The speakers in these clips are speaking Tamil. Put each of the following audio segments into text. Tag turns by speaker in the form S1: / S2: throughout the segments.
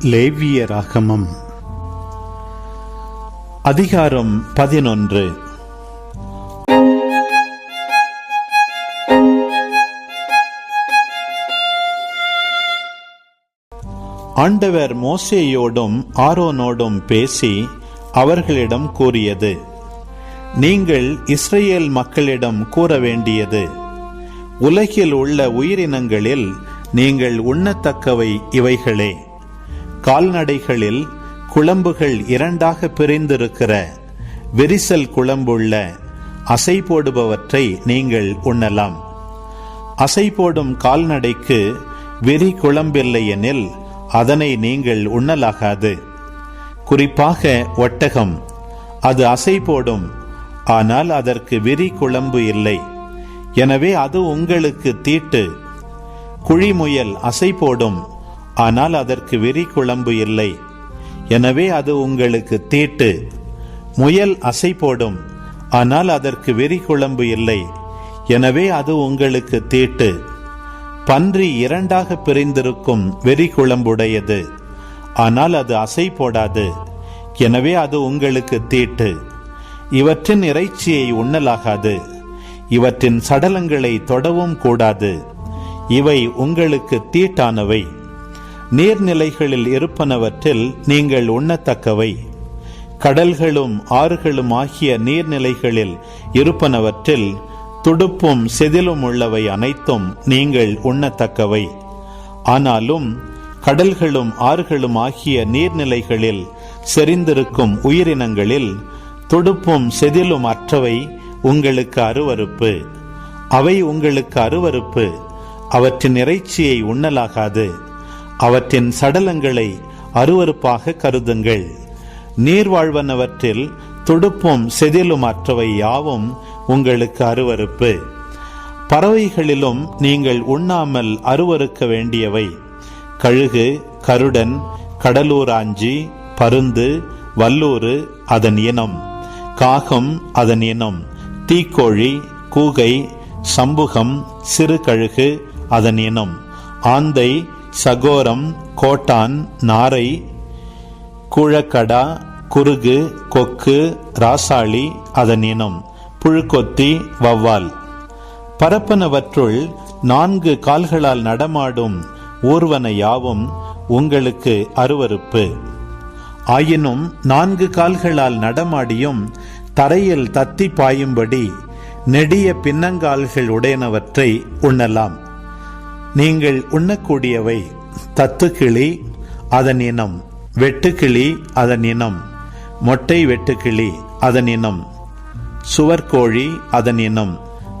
S1: லேவிய ராகமம் அதிகாரம் பதினொன்று. ஆண்டவர் மோசேயோடும் ஆரோனோடும் பேசி அவர்களிடம் கூறியது நீங்கள் இஸ்ரேல் மக்களிடம் கூற வேண்டியது உலகில் உள்ள உயிரினங்களில் நீங்கள் உண்ணத்தக்கவை இவைகளே. கால்நடைகளில் குழம்புகள் இரண்டாக பிரிந்திருக்கிற விரிசல் குழம்புள்ள அசை போடுபவற்றை நீங்கள் உண்ணலாம். அசை போடும் கால்நடைக்கு வெறி குழம்பில்லையெனில் அதனை நீங்கள் உண்ணலாகாது. குறிப்பாக ஒட்டகம். அது அசை போடும் ஆனால் அதற்கு விரி குழம்பு இல்லை. எனவே அது உங்களுக்கு தீட்டு. குழிமுயல் அசை போடும் ஆனால் அதற்கு வெறி குழம்பு இல்லை. எனவே அது உங்களுக்கு தீட்டு. முயல் அசை போடும். ஆனால் அதற்கு வெறி குழம்பு இல்லை. எனவே அது உங்களுக்கு தீட்டு. பன்றி இரண்டாக பிரிந்திருக்கும் வெறி குழம்புடையது. ஆனால் அது அசை போடாது. எனவே அது உங்களுக்கு தீட்டு. இவற்றின் இறைச்சியை உண்ணலாகாது. இவற்றின் சடலங்களை தொடவும் கூடாது. இவை உங்களுக்கு தீட்டானவை. நீர்நிலைகளில் இருப்பனவற்றில் நீங்கள் உண்ணத்தக்கவை. கடல்களும் ஆறுகளும் ஆகிய நீர்நிலைகளில் இருப்பனவற்றில் துடுப்பும் செதிலும் உள்ளவை அனைத்தும் நீங்கள் உண்ணத்தக்கவை. ஆனாலும் கடல்களும் ஆறுகளும் ஆகிய நீர்நிலைகளில் செறிந்திருக்கும் உயிரினங்களில் துடுப்பும் செதிலும் அற்றவை உங்களுக்கு அருவறுப்பு அவை உங்களுக்கு அருவறுப்பு அவற்றின் இறைச்சியை உண்ணலாகாது. அவற்றின் சடலங்களை அருவறுப்பாக கருதுங்கள். நீர் வாழ்வனவற்றில் துடுப்பும் செதிலும் அற்றவை யாவும் உங்களுக்கு அருவறுப்பு பறவைகளிலும் நீங்கள் உண்ணாமல் அருவறுக்க வேண்டியவை. கழுகு கருடன் கடலூராஞ்சி பருந்து வல்லூறு அதன் இனம். காகம் அதன் இனம். தீக்கோழி கூகை சம்புகம் சிறு கழுகு அதன் இனம். ஆந்தை சகோரம் கோட்டான் நாரை குழக்கடா குறுகு கொக்கு ராசாளி அதன் இனம் புழுக்கொத்தி வவ்வால் பரப்பனவற்றுள் நான்கு கால்களால் நடமாடும் ஊர்வன யாவும் உங்களுக்கு அருவறுப்பு ஆயினும் நான்கு கால்களால் நடமாடியும் தரையில் தத்தி பாயும்படி நெடிய பின்னங்கால்கள் உடையனவற்றை உண்ணலாம். நீங்கள் உண்ணக்கூடியவை தத்துக்கிளி அதன் இனம் வெட்டுக்கிளி அதன் இனம் மொட்டை வெட்டுக்கிளி அதன் இனம் சுவர்கோழி அதன் இனம்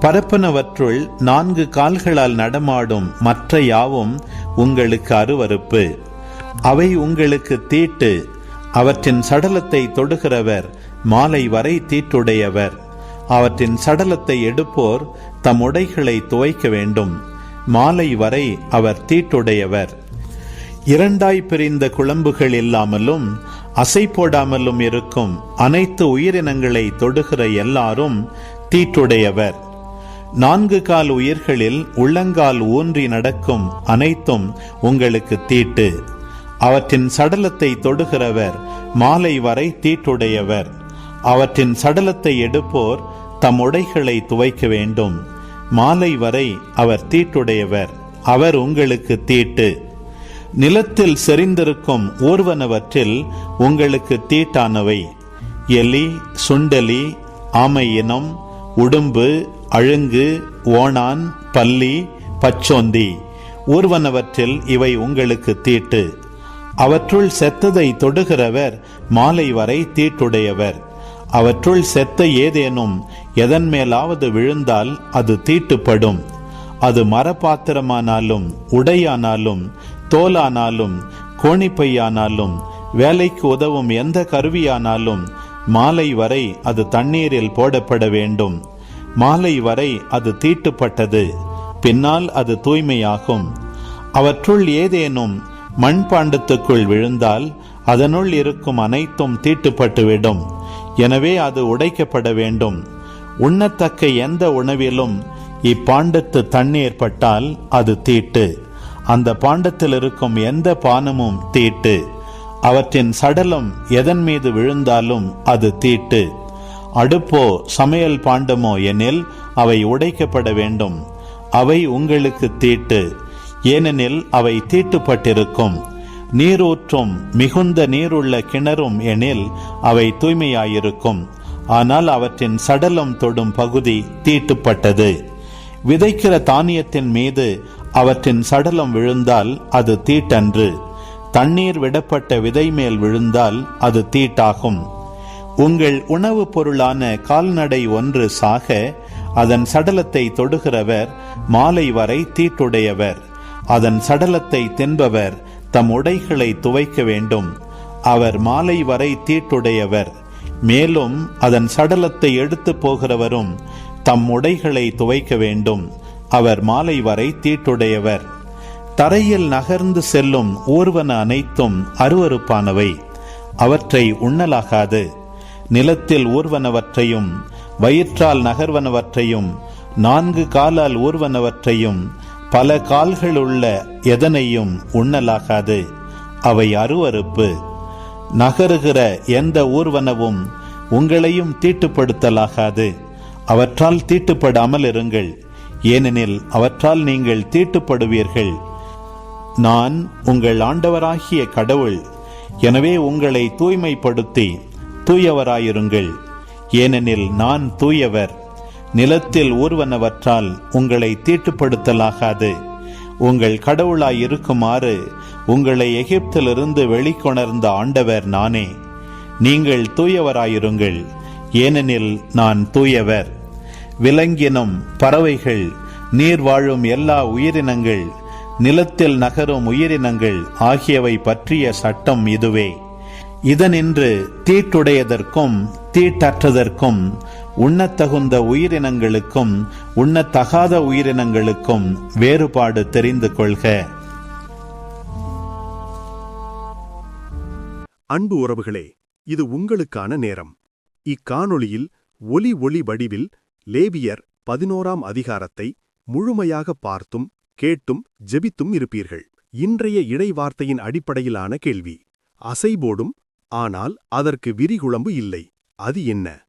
S1: பரப்பனவற்றுள் நான்கு கால்களால் நடமாடும் மற்ற யாவும் உங்களுக்கு அருவறுப்பு அவை உங்களுக்கு தீட்டு. அவற்றின் சடலத்தை தொடுகிறவர் மாலை வரை தீட்டுடையவர். அவற்றின் சடலத்தை எடுப்போர் தம் உடைகளை துவைக்க வேண்டும். மாலை வரை அவர் தீட்டுடையவர். இரண்டாய் பிரிந்த குழம்புகள் இல்லாமலும் அசை போடாமலும் இருக்கும் அனைத்து உயிரினங்களை தொடுகிற எல்லாரும் தீட்டுடையவர். நான்கு கால் உயிர்களில் உள்ளங்கால் ஊன்றி நடக்கும் அனைத்தும் உங்களுக்கு தீட்டு. அவற்றின் சடலத்தை தொடுகிறவர் மாலை வரை தீட்டுடையவர். அவற்றின் சடலத்தை எடுப்போர் தம் உடைகளை துவைக்க வேண்டும். மாலை வரை அவர் தீட்டுடையவர். அவர் உங்களுக்கு தீட்டு. நிலத்தில் செறிந்திருக்கும் ஊர்வனவற்றில் உங்களுக்கு தீட்டானவை. எலி சுண்டலி ஆமை இனம் உடும்பு அழுங்கு ஓணான் பல்லி பச்சோந்தி. ஊர்வனவற்றில் இவை உங்களுக்கு தீட்டு. அவற்றுள் செத்ததை தொடுகிறவர் மாலை வரை தீட்டுடையவர். அவற்றுள் செத்த ஏதேனும் எதன் மேலாவது விழுந்தால் அது தீட்டுப்படும். அது மரப்பாத்திரமானாலும் உடையானாலும் தோலானாலும் கோணிப்பையானாலும் வேலைக்கு உதவும் எந்த கருவியானாலும் மாலை வரை அது தண்ணீரில் போடப்பட வேண்டும். மாலை வரை அது தீட்டுப்பட்டது. பின்னால் அது தூய்மையாகும். அவற்றுள் ஏதேனும் மண்பாண்டத்துக்குள் விழுந்தால் அதனுள் இருக்கும் அனைத்தும் தீட்டுப்பட்டுவிடும். எனவே அது உடைக்கப்பட வேண்டும். உண்ணத்தக்க எந்த உணவிலும் இப்பாண்டத்து தண்ணீர் பட்டால் அது தீட்டு. அந்த பாண்டத்தில் இருக்கும் எந்த பானமும் தீட்டு. அவற்றின் சடலம் எதன் மீது விழுந்தாலும் அது தீட்டு. அடுப்போ சமையல் பாண்டமோ எனில் அவை உடைக்கப்பட வேண்டும். அவை உங்களுக்கு தீட்டு. ஏனெனில் அவை தீட்டுப்பட்டிருக்கும். நீரூற்றும் மிகுந்த நீருள்ள கிணறும் எனில் அவை தூய்மையாயிருக்கும். ஆனால் அவற்றின் சடலம் தொடும் பகுதி தீட்டுப்பட்டது. விதைக்கிற தானியத்தின் மீது அவற்றின் சடலம் விழுந்தால் அது தீட்டன்று. தண்ணீர் விடப்பட்ட விதை மேல் விழுந்தால் அது தீட்டாகும். உங்கள் உணவுப் பொருளான கால்நடை ஒன்று சாக அதன் சடலத்தை தொடுகிறவர் மாலை வரை தீட்டுடையவர். அதன் சடலத்தை தின்பவர் தம் உடைகளை துவைக்க வேண்டும். அவர் மாலை வரை தீட்டுடையவர். மேலும் அதன் சடலத்தை எடுத்து போகிறவரும் தம் உடைகளை துவைக்க வேண்டும். அவர் மாலை வரை தீட்டுடையவர். தரையில் நகர்ந்து செல்லும் ஊர்வன அனைத்தும் அருவருப்பானவை. அவற்றை உண்ணலாகாது. நிலத்தில் ஊர்வனவற்றையும் வயிற்றால் நகர்வனவற்றையும் நான்கு காலால் ஊர்வனவற்றையும் பல கால்களுள்ள எதனையும் உண்ணலாகாது. அவை அருவருப்பு. நகருகிற எந்த ஊர்வனவும் உங்களையும் தீட்டுப்படுத்தலாகாது. அவற்றால் தீட்டுப்படாமல் இருங்கள். ஏனெனில் அவற்றால் நீங்கள் தீட்டுப்படுவீர்கள். நான் உங்கள் ஆண்டவராகிய கடவுள். எனவே உங்களை தூய்மைப்படுத்தி தூயவராயிருங்கள். ஏனெனில் நான் தூயவர். நிலத்தில் ஊர்வனவற்றால் உங்களை தீட்டுப்படுத்தலாகாது. உங்கள் கடவுளாய் இருக்குமாறு உங்களை எகிப்திலிருந்து வெளிக்கொணர்ந்த ஆண்டவர் நானே. நீங்கள் தூயவராயிருங்கள் ஏனெனில் நான் தூயவர். விலங்கினும் பறவைகள் நீர் வாழும் எல்லா உயிரினங்கள் நிலத்தில் நகரும் உயிரினங்கள் ஆகியவை பற்றிய சட்டம் இதுவே. இதனின்று தீட்டுடையதற்கும் தீட்டற்றதற்கும் உண்ணத்தகுந்த உயிரினங்களுக்கும் உண்ணத்தகாத உயிரினங்களுக்கும் வேறுபாடு தெரிந்து கொள்க.
S2: அன்பு உறவுகளே இது உங்களுக்கான நேரம். இக்காணொளியில் ஒலி ஒளி வடிவில் லேவியர் பதினோராம் அதிகாரத்தை முழுமையாக பார்த்தும் கேட்டும் ஜெபித்தும் இருப்பீர்கள். இன்றைய இடைவார்த்தையின் அடிப்படையிலான கேள்வி. அசைபோடும் ஆனால் அதற்கு விரிகுழம்பு இல்லை. அது என்ன?